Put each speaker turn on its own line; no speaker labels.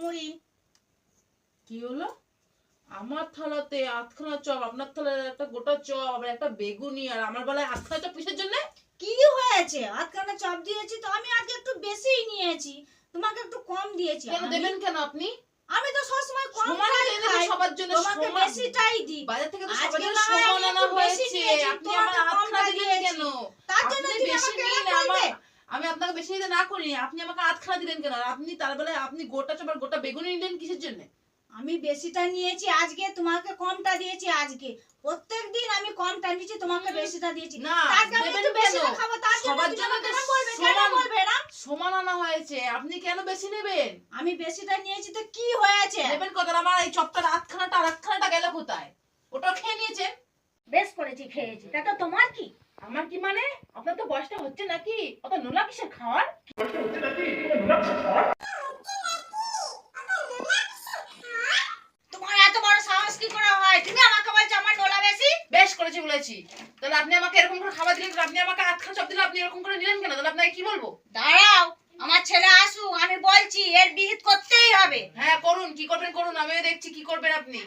মুড়ি।
কি হলো? আমার থালাতে আধখানা চপ আপনার থালায় একটা গোটা চপ আবার একটা বেগুনি আর আমার বেলায় আধখানা চপ কিসের জন্য?
কি হয়েছে? আধখানা চপ দিয়েছি তো আমি আজকে একটু বেশিই নিয়েছি। তোমাকে একটু কম দিয়েছি।
কেন দেবেন কেন আপনি?
আমি তো সবসময় কম খাই।
সবার জন্য
তোমাকে বেশিটাই দিই
বাজার থেকে তো সবার জন্য সমান আনা হয়েছে। আপনি আমার আধখানা দিলেন কেন?
তার জন্য তুমি আমাকে
নিন
এরকম
আমার
বলবে?
আমি আপনাকে বেশি দিতে না করি আপনি আমাকে আধখানা দিলেন কেন? আপনি তার বেলায় আপনি গোটা চপ আর গোটা বেগুনি নিলেন কিসের জন্য?
আমি বেশিটা নিয়েছি আজকে তোমাকে কমটা দিয়েছি আজকে। প্রত্যেকদিন আমি কমটা নিয়েছি তোমাকে বেশিটা দিয়েছি।
না, সবার জন্য সমান- আনা হয়েছে আপনি কেন বেশি নেবেন?
আমি বেশিটা নিয়েছি তো কি হয়েছে?
নেবেন কত আমার এই চপটার আধখানাটা আর আধখানাটা গেল কোথায়? ওটা খেয়ে নিয়েছেন?
বেশ করেছি খেয়েছি। তা তো তোমার কি?
আমার কি মানে? আপনার তো বয়সটা হচ্ছে নাকি? অত নোলা কিসের খাওয়ার?
তোমার এত বড় সাহস কি করে হয়? তুমি আমাকে বলছো আমার নোলা বেশি?
বেশ করেছি বলেছি। তাহলে আপনি আমাকে এরকম করে খাবার দিলেন আপনি আমাকে আধখানা চপ দিলে আপনি এরকম করে নিলেন কেন? তাহলে আপনাকে কি বলব?
দাঁড়াও আমার ছেলে আসুক আমি বলছি এর বিহিত করতেই হবে।
হ্যাঁ করুন কি করবেন করুন আমিও দেখছি কি করবেন আপনি।